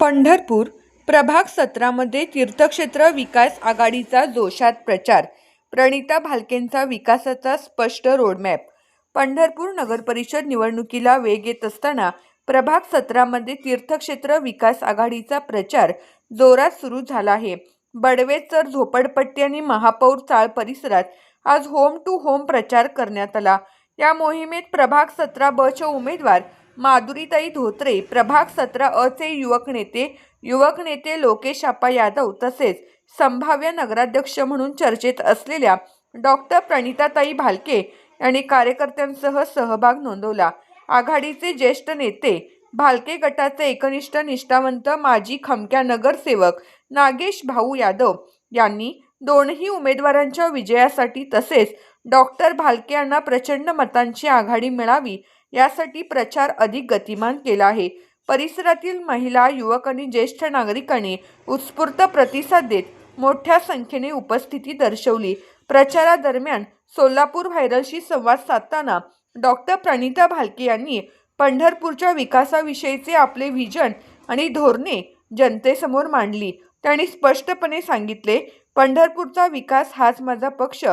पंढरपूर प्रभाग सतरामध्ये तीर्थक्षेत्र विकास आघाडीचा जोशात प्रचार. प्रणिता भालकेंचा विकासाचा स्पष्ट रोडमॅप पंढरपूर नगरपरिषद निवडणुकीला वेग येत असताना प्रभाग सतरामध्ये तीर्थक्षेत्र विकास आघाडीचा प्रचार जोरात सुरू झाला आहे. बडवेचर झोपडपट्टी आणि महापौर चाळ परिसरात आज होम टू होम प्रचार करण्यात आला. या मोहिमेत प्रभाग सतरा ब उमेदवार माधुरीताई धोत्रे प्रभाग सतरा अचे युवक नेते युवक नेते लोकेश आप्पा यादव तसेच संभाव्य नगराध्यक्ष म्हणून चर्चेत असलेल्या डॉक्टर प्रणिताताई भालके यांनी कार्यकर्त्यांसह सहभाग नोंदवला. आघाडीचे ज्येष्ठ नेते भालके गटाचे एकनिष्ठ निष्ठावंत माजी खमक्या नगरसेवक नागेश भाऊ यादव यांनी दोनही उमेदवारांच्या विजयासाठी तसेच डॉक्टर भालके यांना प्रचंड मतांची आघाडी मिळावी यासाठी प्रचार अधिक गतिमान केला आहे. परिसरातील महिला युवक आणि ज्येष्ठ नागरिकांनी उत्स्फूर्त प्रतिसाद देत मोठ्या संख्येने उपस्थिती दर्शवली. प्रचारादरम्यान सोलापूर व्हायरलशी संवाद साधताना डॉक्टर प्रणिता भालके यांनी पंढरपूरच्या विकासाविषयीचे आपले व्हिजन आणि धोरणे जनतेसमोर मांडली. त्यांनी स्पष्टपणे सांगितले पंढरपूरचा विकास हाच माझा पक्ष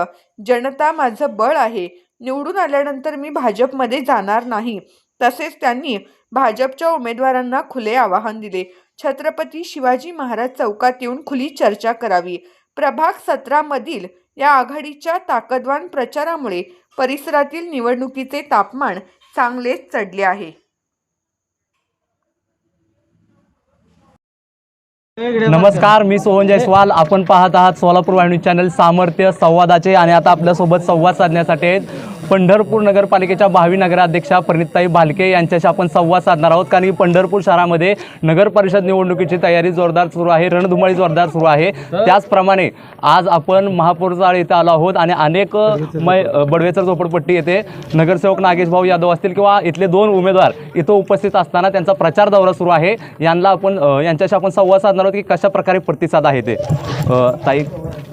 जनता माझं बळ आहे. निवडून आल्यानंतर मी भाजपमध्ये जाणार नाही. तसेच त्यांनी भाजपच्या उमेदवारांना खुले आवाहन दिले. छत्रपती शिवाजी महाराज चौकात येऊन खुली चर्चा करावी. प्रभाग सतरामधील या आघाडीच्या ताकदवान प्रचारामुळे परिसरातील निवडणुकीचे तापमान चांगलेच चढले आहे. नमस्कार मी सोहन जयस्वाल. आपण पाहत आहात सोलापूर वाहिनी चॅनल सामर्थ्य संवादाचे आणि आता आपल्यासोबत संवाद साधण्यासाठी आहेत पंढरपूर नगरपालिकेच्या भावी नगराध्यक्षा प्रणिताई भालके. यांच्याशी आपण संवाद साधणार आहोत. कारण की पंढरपूर शहरामध्ये नगर परिषद निवडणुकीची तयारी जोरदार सुरू आहे. रणधुमाळी जोरदार सुरू आहे. त्याचप्रमाणे आज आपण महापौर चाळ इथं आलो आहोत आणि अनेक मै बडवेचर झोपडपट्टी येथे नगरसेवक नागेश भाऊ यादव असतील किंवा इथले दोन उमेदवार इथं उपस्थित असताना त्यांचा प्रचार दौरा सुरू आहे. यांना आपण यांच्याशी आपण संवाद साधणार आहोत की कशा प्रकारे प्रतिसाद आहे ते? ताई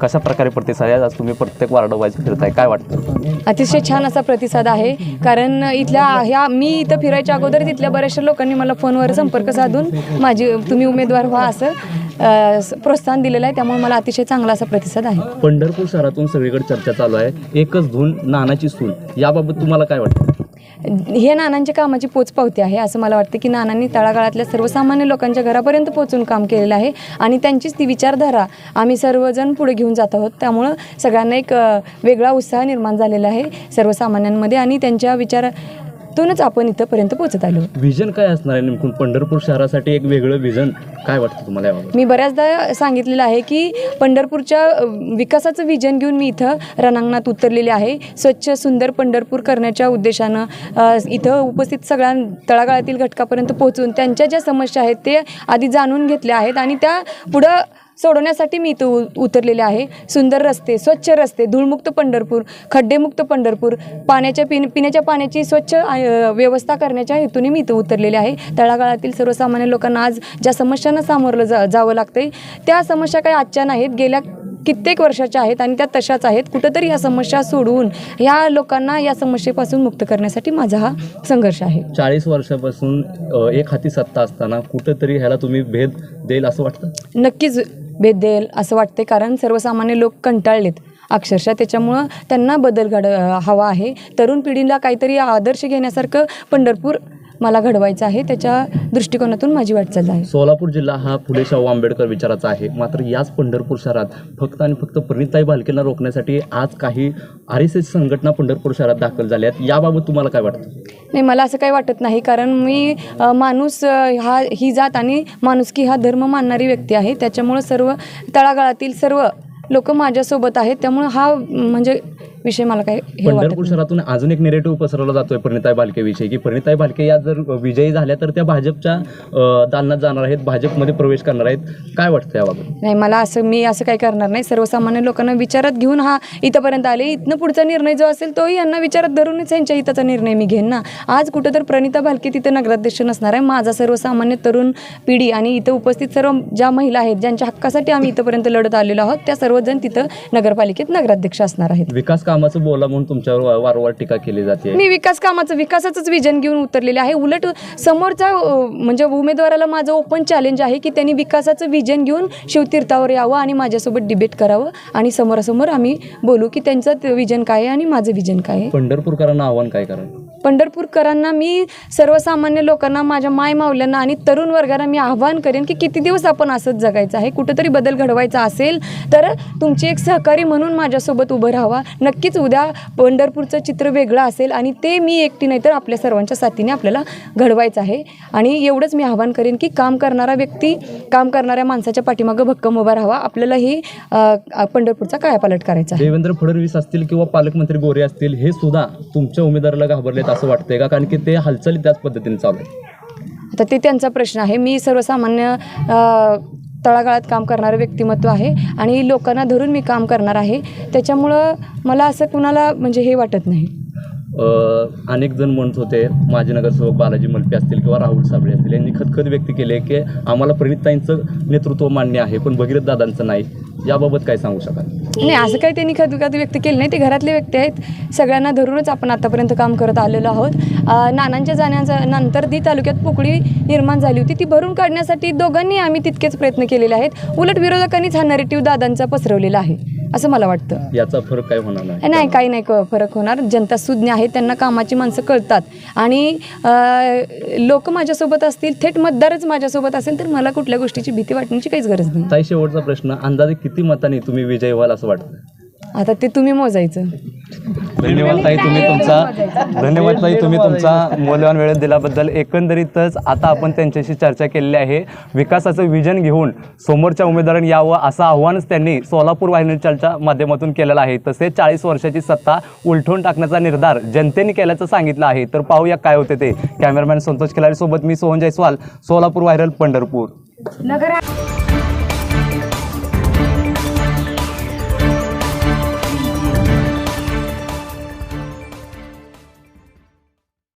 कशा प्रकारे प्रतिसाद आहे? आज तुम्ही प्रत्येक वार्ड वाईज फिरताय. काय वाटतं? अतिशय छान असा प्रतिसाद आहे. कारण इथल्या ह्या मी इथं फिरायच्या अगोदर तिथल्या बऱ्याचशा लोकांनी मला फोनवर संपर्क साधून माझी तुम्ही उमेदवार व्हा असं प्रोत्साहन दिलेलं आहे. त्यामुळे मला अतिशय चांगला असा प्रतिसाद आहे. पंढरपूर शहरातून सगळीकडे चर्चा चालू आहे. एकच धून नानाची सून. याबाबत तुम्हाला काय वाटतं? हे नानांच्या कामाची पोचपावती आहे असं मला वाटतं की नानांनी तळागाळातल्या सर्वसामान्य लोकांच्या घरापर्यंत पोहोचून काम केलेलं आहे आणि त्यांचीच ती विचारधारा आम्ही सर्वजण पुढे घेऊन जात आहोत. त्यामुळं सगळ्यांना एक वेगळा उत्साह निर्माण झालेला आहे सर्वसामान्यांमध्ये आणि त्यांच्या विचार विचारातूनच आपण इथंपर्यंत पोहोचत आलो. व्हिजन काय असणार आहे नेमकून पंढरपूर शहरासाठी एक वेगळं व्हिजन काय वाटतं तुम्हाला याबाबत? मी बऱ्याचदा सांगितलेलं आहे की पंढरपूरच्या विकासाचं विजन घेऊन मी इथं रणांगणात उतरलेले आहे. स्वच्छ सुंदर पंढरपूर करण्याच्या उद्देशानं इथं उपस्थित सगळ्या तळागाळातील घटकापर्यंत पोहोचून त्यांच्या ज्या समस्या आहेत ते आधी जाणून घेतल्या आहेत आणि त्या पुढं सोडवण्यासाठी मी इथं उ- उतरलेले आहे. सुंदर रस्ते स्वच्छ रस्ते धूळमुक्त पंढरपूर खड्डेमुक्त पंढरपूर पाण्याच्या पिण पिण्याच्या पाण्याची स्वच्छ व्यवस्था करण्याच्या हेतूने मी इथं उतरलेले आहे. तळागाळातील सर्वसामान्य लोकांना आज ज्या समस्यांना सामोरलं जा जावं लागतंय त्या समस्या काही आजच्या नाहीत. गेल्या कित्येक वर्षाच्या आहेत आणि त्या तशाच आहेत. कुठंतरी या समस्या सोडवून या लोकांना या समस्येपासून मुक्त करण्यासाठी माझा हा संघर्ष आहे. चाळीस वर्षापासून एक हाती सत्ता असताना कुठंतरी ह्याला तुम्ही भेद देईल असं वाटतं? नक्कीच भेद असं वाटते कारण सर्वसामान्य लोक कंटाळलेत. अक्षरशः त्याच्यामुळं त्यांना बदल घड हवा आहे. तरुण पिढीला काहीतरी आदर्श घेण्यासारखं पंढरपूर मला घडवायचं आहे त्याच्या दृष्टिकोनातून माझी वाटचाल आहे. सोलापूर जिल्हा हा फुले शाहू आंबेडकर विचाराचा आहे. मात्र याच पंढरपूर शहरात फक्त आणि फक्त प्रणिताई भालकेंना रोखण्यासाठी आज काही आर एस एस संघटना पंढरपूर शहरात दाखल झाल्या आहेत. याबाबत तुम्हाला काय वाटतं? नाही मला असं काही वाटत नाही कारण मी माणूस हा ही जात आणि माणुसकी हा धर्म मानणारी व्यक्ती आहे. त्याच्यामुळं सर्व तळागाळातील सर्व लोक माझ्यासोबत आहेत. त्यामुळं हा म्हणजे विषय मला काही हे वाटत पंढरपूर शहरातून अजून एक निरेटिव्ह पसरवला जातोय प्रणिताई भालके विषयी की प्रणिताई भालके या जर विजयी झाल्या तर त्या भाजपच्या अ, दालनात जाणार आहेत भाजपमध्ये प्रवेश करणार आहेत. काय वाटतं याबाबत? नाही मला असं मी असं काही करणार नाही. सर्वसामान्य लोकांना विचारात घेऊन हा इथंपर्यंत आले. इथनं पुढचा निर्णय जो असेल तोही यांना विचारात धरूनच यांच्या हिताचा निर्णय मी घेईन ना. आज कुठं तर प्रणिता भालके तिथं नगराध्यक्ष नसणार आहे. माझा सर्वसामान्य तरुण पिढी आणि इथं उपस्थित सर्व ज्या महिला आहेत ज्यांच्या हक्कासाठी आम्ही इथंपर्यंत लढत आलेलो आहोत त्या सर्वजण तिथं नगरपालिकेत नगराध्यक्ष असणार आहेत. विकास कामाचं बोला म्हणून तुमच्यावर वा- वारंवार टीका केली जाते. मी विकास कामाचं विकासाचंच विजन घेऊन उतरलेले आहे. उलट समोरचा अ, म्हणजे उमेदवाराला माझं ओपन चॅलेंज आहे की त्यांनी विकासाचं विजन घेऊन शिवतीर्थावर यावं आणि माझ्यासोबत डिबेट करावं आणि समोरासमोर आम्ही बोलू की त्यांचं विजन काय आहे आणि माझं विजन काय आहे. पंढरपूरकरांना आव्हान काय करा पंढरपूरकरांना मी सर्वसामान्य लोकांना माझ्या माय मावल्यांना आणि तरुण वर्गाला मी आव्हान करेन की किती दिवस आपण असंच जगायचं आहे? कुठंतरी बदल घडवायचा असेल तर तुमची एक सहकारी म्हणून माझ्यासोबत उभं राहावा. नक्कीच उद्या पंढरपूरचं चित्र वेगळं असेल आणि ते मी एकटी नाही तर आपल्या सर्वांच्या साथीने आपल्याला घडवायचं आहे. आणि एवढंच मी आव्हान करेन की काम करणारा व्यक्ती काम करणाऱ्या माणसाच्या पाठीमागं भक्कम उभा राहावा. आपल्याला ही पंढरपूरचा कायापालट करायचा आहे. देवेंद्र फडणवीस असतील किंवा पालकमंत्री गोरे असतील हे सुद्धा तुमच्या उमेदवाराला घाबरलेत. असं वाटतंय का? कारण की ते हालचाली त्याच पद्धतीने चालू आहेत. आता ते त्यांचा प्रश्न आहे. मी सर्वसामान्य अ, तळागाळात काम करणारं व्यक्तिमत्व आहे आणि लोकांना धरून मी काम करणार आहे. त्याच्यामुळं मला असं कुणाला म्हणजे हे वाटत नाही. अ, अनेक जण म्हणत होते माजी नगरसेवक बालाजी मलपे असतील किंवा राहुल साबळे असतील यांनी खतखत व्यक्त केले की आम्हाला प्रणिताईंचं नेतृत्व मान्य आहे पण भगीरथ दादांचं नाही. याबाबत काय सांगू शकाल? नाही असं काही त्यांनी खदगत व्यक्त केलं नाही. ते घरातले व्यक्ती आहेत. सगळ्यांना धरूनच आपण आतापर्यंत काम करत आलेलो आहोत. नानांच्या जाण्याचा नंतर दी तालुक्यात पोकळी निर्माण झाली होती. ती भरून काढण्यासाठी दोघांनी आम्ही तितकेच प्रयत्न केलेले आहेत. उलट विरोधकांनीच हा नरेटिव्ह दादांचा पसरवलेला आहे. असं मला वाटतं. याचा फरक काय होणार नाही नाही काही नाही फरक होणार. जनता सुज्ञ आहे त्यांना कामाची माणसं कळतात. आणि लोक माझ्यासोबत असतील थेट मतदारच माझ्यासोबत असेल तर मला कुठल्या गोष्टीची भीती वाटण्याची काहीच गरज नाही. ताई शेवटचा प्रश्न. अंदाजे किती मतांनी तुम्ही विजय व्हाल असं वाटतं आता ते तुम्ही मोजायचं. धन्यवाद ताई तुम्ही तुमचा धन्यवाद ताई तुम्ही तुमचा मौल्यवान वेळ दिल्याबद्दल. एकंदरीतच आता आपण त्यांच्याशी चर्चा केलेली आहे. विकासाचं विजन घेऊन समोरच्या उमेदवारांनी यावं असं आव्हानच त्यांनी सोलापूर वाहिनीच्या माध्यमातून केलेलं आहे. तसेच चाळीस वर्षाची सत्ता उलटून टाकण्याचा निर्धार जनतेने केल्याचं सांगितलं आहे. तर पाहूया काय होते ते. कॅमेरामॅन संतोष खिलारीसोबत मी सोहन जयस्वाल सोलापूर व्हायरल पंढरपूर.